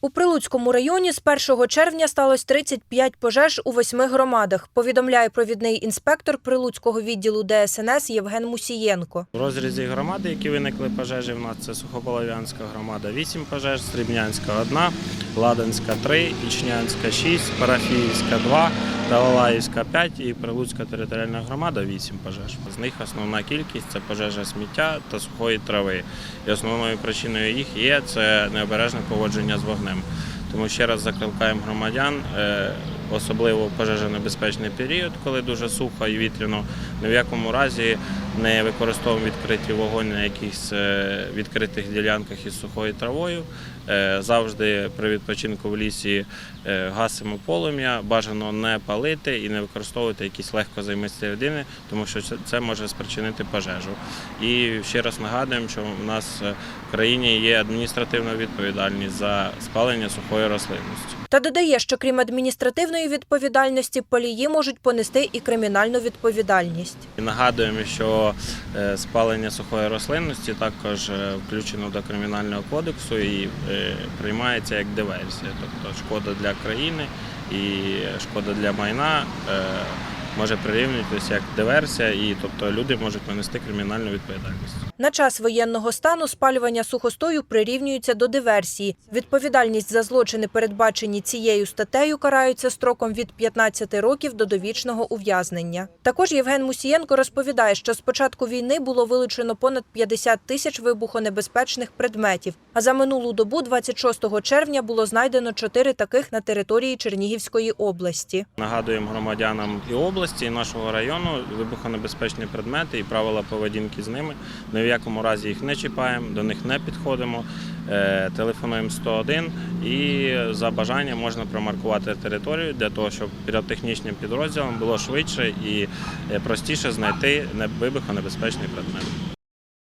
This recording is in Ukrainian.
У Прилуцькому районі з 1 червня сталося 35 пожеж у восьми громадах, повідомляє провідний інспектор Прилуцького відділу ДСНС Євген Мусієнко. В розрізі громади, які виникли пожежі, в нас це Сухополов'янська громада 8 пожеж, Срібнянська 1, Ладанська 3, Ічнянська 6, Парафіївська 2, Талалаївська 5 і Прилуцька територіальна громада 8 пожеж. З них основна кількість це пожежа сміття та сухої трави. І основною причиною їх є це необережне поводження з вогнем. Тому ще раз закликаємо громадян, е, особливо в пожежонебезпечний період, коли дуже сухо і вітряно, ні в якому разі не використовуємо відкритий вогонь на якихось е, відкритих ділянках із сухою травою. Е, Завжди при відпочинку в лісі е, гасимо полум'я, бажано не палити і не використовувати якісь легкозаймисті рідини, тому що це- може спричинити пожежу. І ще раз нагадуємо, що в нас в країні є адміністративна відповідальність за спалення сухої рослинності. Та додає, що крім адміністративної відповідальності, полії можуть понести і кримінальну відповідальність. І нагадуємо, що е, спалення сухої рослинності також е, включено до кримінального кодексу і е, приймається як диверсія, тобто шкода для країни і шкода для майна може прирівнюватися як диверсія, і тобто люди можуть понести кримінальну відповідальність. На час воєнного стану спалювання сухостою прирівнюється до диверсії. Відповідальність за злочини, передбачені цією статтею, караються строком від 15 років до довічного ув'язнення. Також Євген Мусієнко розповідає, що з початку війни було вилучено понад 50 тисяч вибухонебезпечних предметів. А за минулу добу, 26 червня, було знайдено чотири таких на території Чернігівської області. Нагадуємо громадянам і області, і нашого району вибухонебезпечні предмети і правила поведінки з ними. Ні в якому разі їх не чіпаємо, до них не підходимо. Е, Телефонуємо 101 і за бажанням можна промаркувати територію для того, щоб піротехнічним підрозділам було швидше і е, простіше знайти не- вибухонебезпечний предмет.